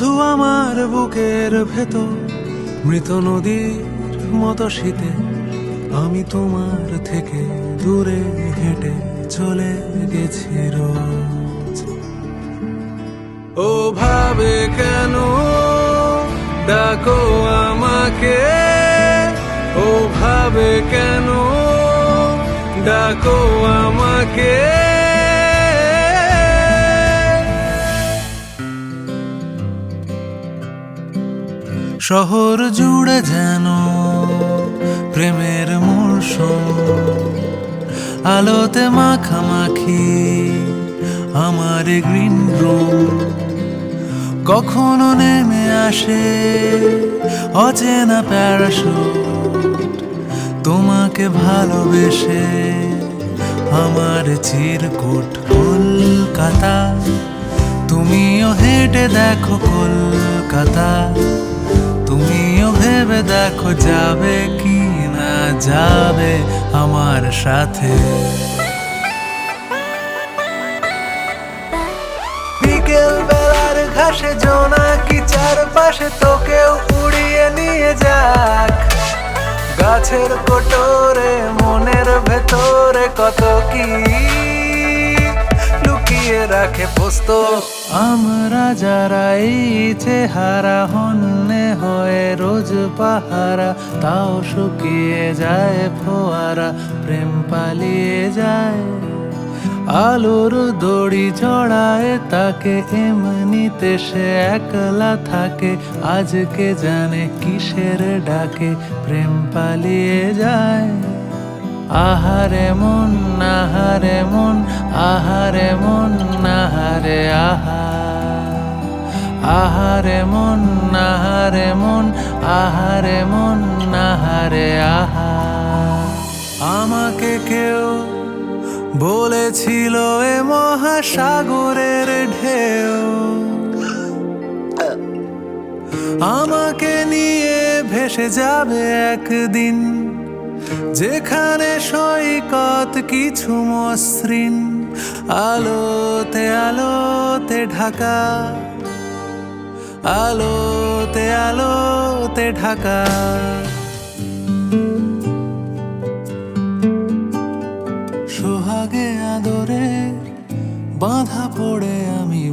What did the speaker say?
শুধু আমার বুকের ভেতর, মৃত নদীর মতো শীতে আমি তোমার থেকে দূরে হেঁটে চলে গেছি রোজ। ও ভাবে কেন ডাকো আমাকে? ও ভাবে কেন ডাকো আমাকে? শহর জুড়ে যেন প্রেমের মরশুম। আলোতে মাখামাখি আমার গ্রিন রুম কখনো নেমে আসে অচেনা প্যারাশুট তোমাকে ভালোবেসে আমার চিরকুট কলকাতা। তুমিও হেঁটে দেখো কলকাতা। যাবে কি না যাবে আমার সাথে? বিকেল বেলার ঘাসে জোনাকি চারপাশে তোকেও উড়িয়ে নিয়ে যাক? গাছের কোটরে মনের ভেতরে কত কি রাখে পোস্ত। আমরা যারা এই চেহারা হন্যে হয়ে রোজ পাহারা, তাও শুকিয়ে যায় ফোয়ারা, প্রেম পালিয়ে যায়। আলোর দড়ি চড়ায় তাকে এমনিতে সে একলা থাকে, আজকে জানে কিসের ডাকে, প্রেম পালিয়ে যায়। আহারে মন আহারে মন আহারে মন। আহারে মন আহারে মন আহারে মন, আহারে আহা। আমাকে কেউ বলেছিল এ মহাসাগরের ঢেউ। আমাকে নিয়ে ভেসে যাবে একদিন, যেখানে সৈকত কিছু মসৃণ। আলোতে আলোতে ঢাকা। আলোতে আলোতে ঢাকা। সোহাগে আদরে বাঁধা পড়ে আমি